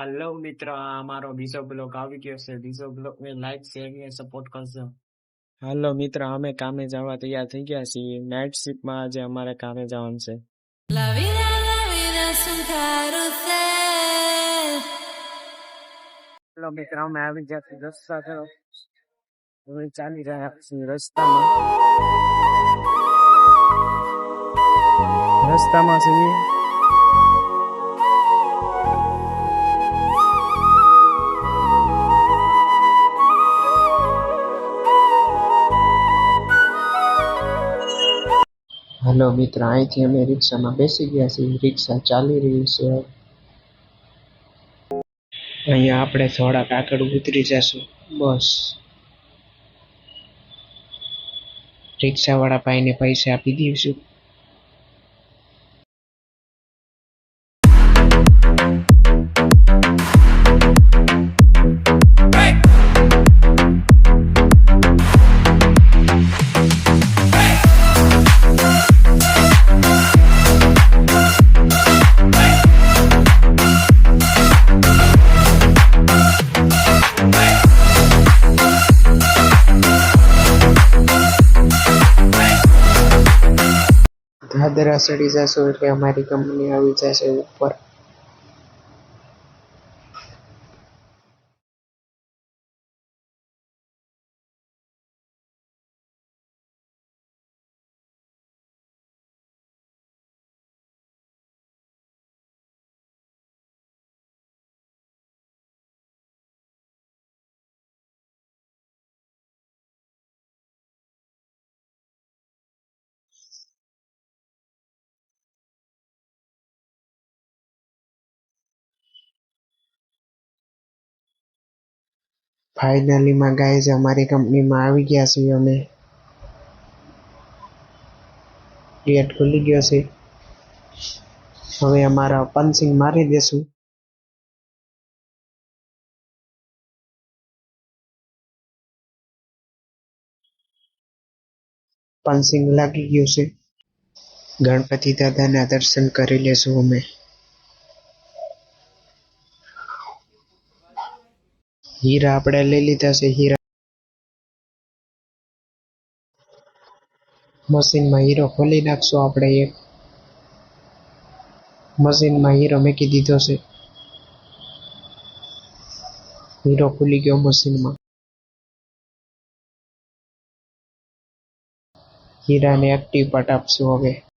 Hello મિત્ર આ અમારો બીજો બ્લોગ આવી ગયો છે બીજો બ્લોગ ને લાઈક શેર અને સપોર્ટ કરજો હાલો મિત્ર અમે કામે જવા તૈયાર થઈ ગયા છીએ. નાઇટ શિફ્ટમાં આજે અમારે કામે જવાનું છે. La vida, la vida es un carrusel. Hello મિત્ર અમે આવી ગયા છીએ રસ્તા તરફ હવે ચાલી રહ્યા છીએ રસ્તામાં. રસ્તામાં છીએ. હાલો મિત્ર, અહીંથી અમે રિક્ષામાં બેસી ગયા છીએ. રિક્ષા ચાલી રહી છે. અહીંયા આપણે થોડાક આગળ ઉતરી જશું. બસ. રિક્ષાવાળા ભાઈને પૈસા આપી દઈશું. દાદરા ચડી જશું એટલે અમારી કંપની આવી જશે ઉપર. ફાઇનલી માં ગાઈઝ અમારી કંપનીમાં આવી ગયા છીએ અમે. ગેટ ખુલી ગયો છે. હવે અમારા પંચિંગ મારી દેશું. પંચિંગ લાગી ગયું છે. ગણપતિ દાદાના દર્શન કરી લેશું અમે. હીરા આપણે લઈ લીધા છે, હીરા. મશીનમાં હીરો ખોલી નાખશો આપણે એક. મશીનમાં હીરો મૂકી દીધો છે. હીરો ખુલી ગયો મશીનમાં. હીરાને એક્ટિવ પટ આપશું હવે.